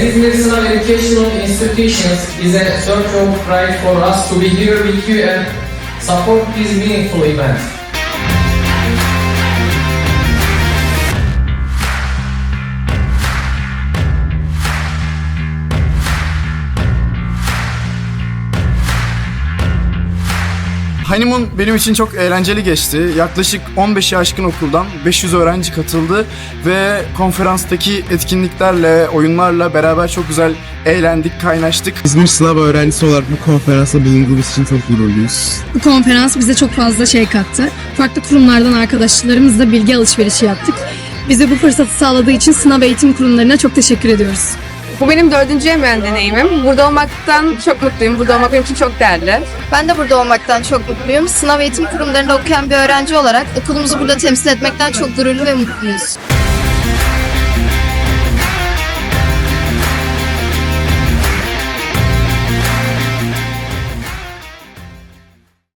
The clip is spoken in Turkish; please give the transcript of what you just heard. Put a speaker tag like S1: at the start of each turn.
S1: İzmir Sınav Educational Institutions is a source of pride for us to be here with you and support this meaningful event.
S2: Honeymoon benim için çok eğlenceli geçti. Yaklaşık 15 aşkın okuldan 500 öğrenci katıldı ve konferanstaki etkinliklerle, oyunlarla beraber çok güzel eğlendik, kaynaştık.
S3: İzmir sınav öğrencisi olarak bu konferansta bulunduğumuz için çok gururluyuz.
S4: Bu konferans bize çok fazla şey kattı. Farklı kurumlardan arkadaşlarımızla bilgi alışverişi yaptık. Bize bu fırsatı sağladığı için sınav eğitim kurumlarına çok teşekkür ediyoruz.
S5: Bu benim dördüncü yemeğen deneyimim. Burada olmaktan çok mutluyum. Burada olmak benim için çok değerli.
S6: Ben de burada olmaktan çok mutluyum. Sınav eğitim kurumlarında okuyan bir öğrenci olarak okulumuzu burada temsil etmekten çok gururlu ve mutluyuz.